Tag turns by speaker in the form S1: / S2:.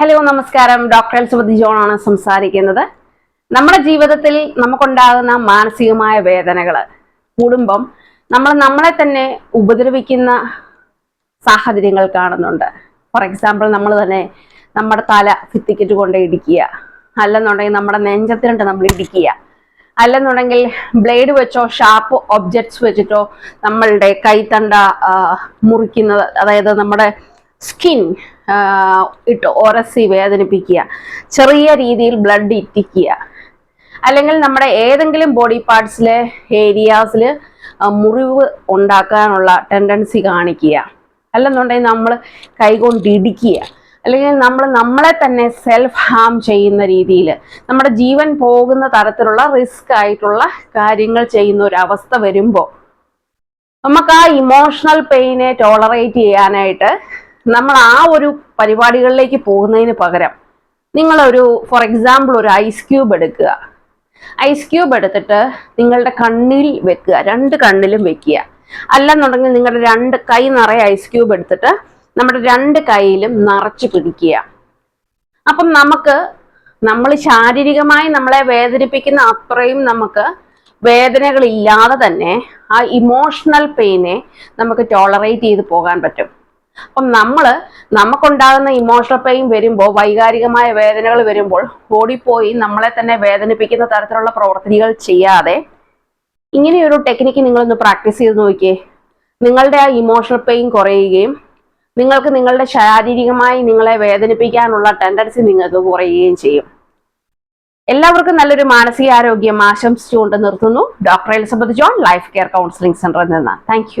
S1: Hello നമസ്കാരം. Doctor എൽസുമതി John ആണ് സംസാരിക്കുന്നത്. നമ്മുടെ ജീവിതത്തിൽ നമുക്കുണ്ടാകുന്ന മാനസികമായ വേദനകൾ കൂടുമ്പം നമ്മൾ നമ്മളെ തന്നെ ഉപദ്രവിക്കുന്ന സാഹചര്യങ്ങൾ കാണുന്നുണ്ട്. ഫോർ എക്സാമ്പിൾ നമ്മൾ തന്നെ നമ്മുടെ തല ഭിത്തിക്കിട്ട് കൊണ്ട് ഇടിക്കുക. അല്ലെന്നുണ്ടെങ്കിൽ നമ്മുടെ നെഞ്ചത്തിനുണ്ട് നമ്മൾ ഇടിക്കുക. അല്ലെന്നുണ്ടെങ്കിൽ ബ്ലേഡ് വെച്ചോ ഷാർപ്പ് ഒബ്ജക്ട്സ് വെച്ചിട്ടോ നമ്മളുടെ കൈത്തണ്ട മുറിക്കുന്നത് അതായത് നമ്മുടെ സ്കിൻ ഇട്ട് ഉരസി വേദനിപ്പിക്കുക. ചെറിയ രീതിയിൽ ബ്ലഡ് ഇറ്റിക്കുക. അല്ലെങ്കിൽ നമ്മുടെ ഏതെങ്കിലും ബോഡി പാർട്സിലെ ഏരിയാസിൽ മുറിവ് ഉണ്ടാക്കാനുള്ള ടെൻഡൻസി കാണിക്കുക. അല്ലെന്നുണ്ടെങ്കിൽ നമ്മൾ കൈകൊണ്ട് ഇടിക്കുക. അല്ലെങ്കിൽ നമ്മൾ നമ്മളെ തന്നെ സെൽഫ് ഹാം ചെയ്യുന്ന രീതിയിൽ നമ്മുടെ ജീവൻ പോകുന്ന തരത്തിലുള്ള റിസ്ക് ആയിട്ടുള്ള കാര്യങ്ങൾ ചെയ്യുന്ന ഒരു അവസ്ഥ വരുമ്പോൾ നമുക്ക് ആ ഇമോഷണൽ പെയിനെ ടോളറേറ്റ് ചെയ്യാനായിട്ട് നമ്മൾ ആ ഒരു പരിപാടികളിലേക്ക് പോകുന്നതിന് പകരം നിങ്ങളൊരു ഫോർ എക്സാമ്പിൾ ഒരു ഐസ് ക്യൂബ് എടുക്കുക. ഐസ് ക്യൂബ് എടുത്തിട്ട് നിങ്ങളുടെ കണ്ണിൽ വെക്കുക. രണ്ട് കണ്ണിലും വെക്കുക. അല്ലെന്നുണ്ടെങ്കിൽ നിങ്ങളുടെ രണ്ട് കൈ നിറയെ ഐസ് ക്യൂബ് എടുത്തിട്ട് നമ്മുടെ രണ്ട് കൈയിലും നിറച്ച് പിടിക്കുക. അപ്പം നമുക്ക് നമ്മൾ ശാരീരികമായി നമ്മളെ വേദനിപ്പിക്കുന്ന അത്രയും നമുക്ക് വേദനകളില്ലാതെ തന്നെ ആ ഇമോഷണൽ പെയിനെ നമുക്ക് ടോളറേറ്റ് ചെയ്ത് പോകാൻ പറ്റും. അപ്പം നമ്മൾ നമുക്കുണ്ടാകുന്ന ഇമോഷണൽ പെയിൻ വരുമ്പോൾ വൈകാരികമായ വേദനകൾ വരുമ്പോൾ ഓടിപ്പോയി നമ്മളെ തന്നെ വേദനിപ്പിക്കുന്ന തരത്തിലുള്ള പ്രവർത്തനങ്ങൾ ചെയ്യാതെ ഇങ്ങനെയൊരു ടെക്നിക്ക് നിങ്ങളൊന്ന് പ്രാക്ടീസ് ചെയ്ത് നോക്കിയേ. നിങ്ങളുടെ ആ ഇമോഷണൽ പെയിൻ കുറയുകയും നിങ്ങൾക്ക് നിങ്ങളുടെ ശാരീരികമായി നിങ്ങളെ വേദനിപ്പിക്കാനുള്ള ടെൻഡൻസി നിങ്ങൾക്ക് കുറയുകയും ചെയ്യും. എല്ലാവർക്കും നല്ലൊരു മാനസികാരോഗ്യം ആശംസിച്ചുകൊണ്ട് നിർത്തുന്നു. Doctor Elizabeth John life care counselling സെന്ററിൽ നിന്ന് താങ്ക്